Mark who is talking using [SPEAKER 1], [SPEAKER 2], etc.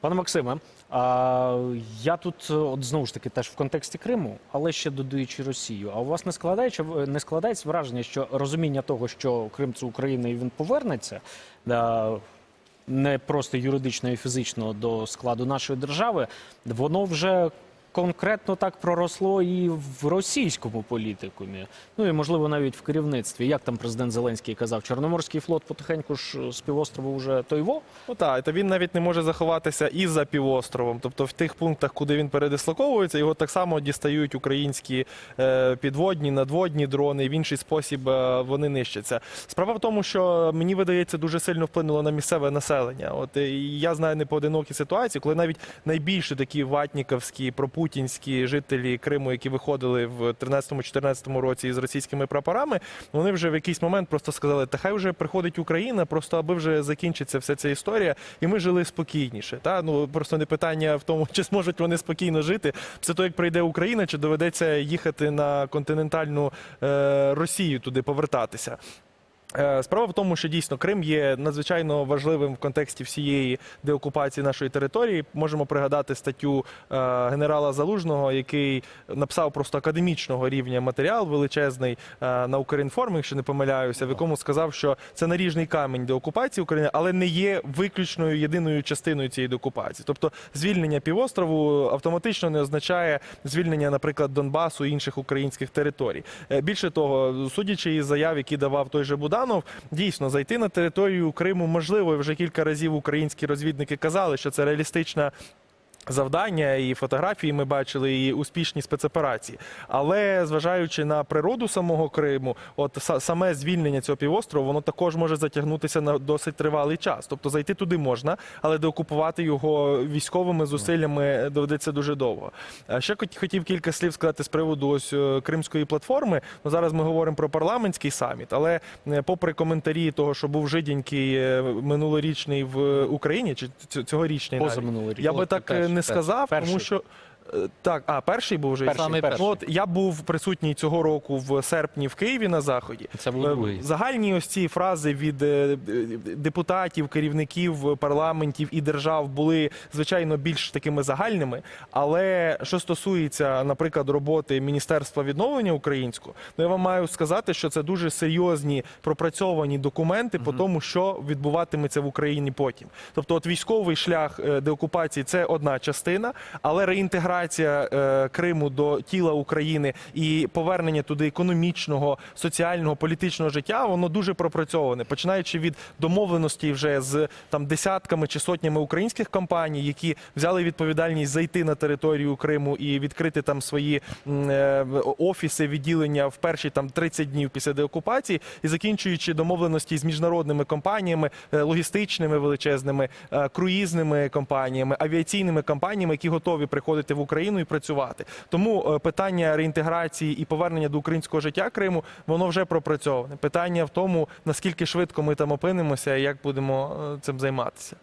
[SPEAKER 1] Пане Максиме, а, я тут е, от знову ж таки теж в контексті Криму, але ще додаючи Росію. А у вас не складається не складається враження, що розуміння того, що Крим це Україна і він повернеться не просто юридично і фізично до складу нашої держави, воно вже конкретно так проросло і в російському політикумі. Ну і можливо навіть в керівництві. Як там президент Зеленський казав, Чорноморський флот потихеньку ж з півострову вже тойво.
[SPEAKER 2] Ну так, та він навіть не може заховатися і за півостровом. Тобто в тих пунктах, куди він передислоковується, його так само дістають українські е, підводні, надводні дрони, і в інший спосіб е, вони нищаться. Справа в тому, що мені видається дуже сильно вплинуло на місцеве населення. От е, і я знаю непоодинокі ситуації, коли навіть найбільші такі ватніковські, пропутінські жителі Криму, які виходили в 13-14 році із російськими прапорами, вони вже в якийсь момент просто сказали, та хай вже приходить Україна, просто аби вже закінчиться вся ця історія, і ми жили спокійніше. Та ну просто не питання в тому, чи зможуть вони спокійно жити. Після того, як прийде Україна, чи доведеться їхати на континентальну е, Росію туди повертатися. Е, Справа в тому, що дійсно Крим є надзвичайно важливим в контексті всієї деокупації нашої території. Можемо пригадати статтю е, генерала Залужного, який написав просто академічного рівня матеріал величезний е, на Укрінформ, якщо не помиляюся, в якому сказав, що це наріжний камінь деокупації України, але не є виключною єдиною частиною цієї деокупації. Тобто звільнення півострову автоматично не означає звільнення, наприклад, Донбасу і інших українських територій. Більше того, судячи із заяв, які давав той же Буданов, дійсно зайти на територію Криму можливо. Вже кілька разів українські розвідники казали, що це реалістична. Завдання і фотографії ми бачили, і успішні спецоперації. Але зважаючи на природу самого Криму, от саме звільнення цього півострову, воно також може затягнутися на досить тривалий час. Тобто зайти туди можна, але деокупувати його військовими зусиллями доведеться дуже довго. Ще хот- хотів кілька слів сказати з приводу ось е, кримської платформи. Ну зараз ми говоримо про парламентський саміт, але е, попри коментарі того, що був жиденький е, минулорічний в Україні, чи ць- цьогорічний навіть, я би так е,
[SPEAKER 3] перший,
[SPEAKER 2] не сказав, тому що. Так, а перший був вже
[SPEAKER 1] Перший,
[SPEAKER 3] Самий
[SPEAKER 1] перший.
[SPEAKER 2] Ну, От я був присутній цього року в серпні в Києві на заході.
[SPEAKER 3] Це був
[SPEAKER 2] Е,
[SPEAKER 3] другий.
[SPEAKER 2] Загальні ось ці фрази від е, депутатів, керівників парламентів і держав були звичайно більш такими загальними. Але що стосується, наприклад, роботи Міністерства відновлення українського, ну я вам маю сказати, що це дуже серйозні пропрацьовані документи по тому, що відбуватиметься в Україні потім. Тобто, от військовий шлях е, деокупації це одна частина, але реінтеграція е, Криму до тіла України і повернення туди економічного, соціального, політичного життя, воно дуже пропрацьоване, починаючи від домовленості вже з там десятками чи сотнями українських компаній, які взяли відповідальність зайти на територію Криму і відкрити там свої е, офіси, відділення в перші там 30 днів після деокупації, і закінчуючи домовленості з міжнародними компаніями, е, логістичними величезними, е, круїзними компаніями, авіаційними компаніями, які готові приходити в Україну і працювати. Тому е, питання реінтеграції і повернення до українського життя Криму воно вже пропрацьоване. Питання в тому, наскільки швидко ми там опинимося і як будемо е, цим займатися.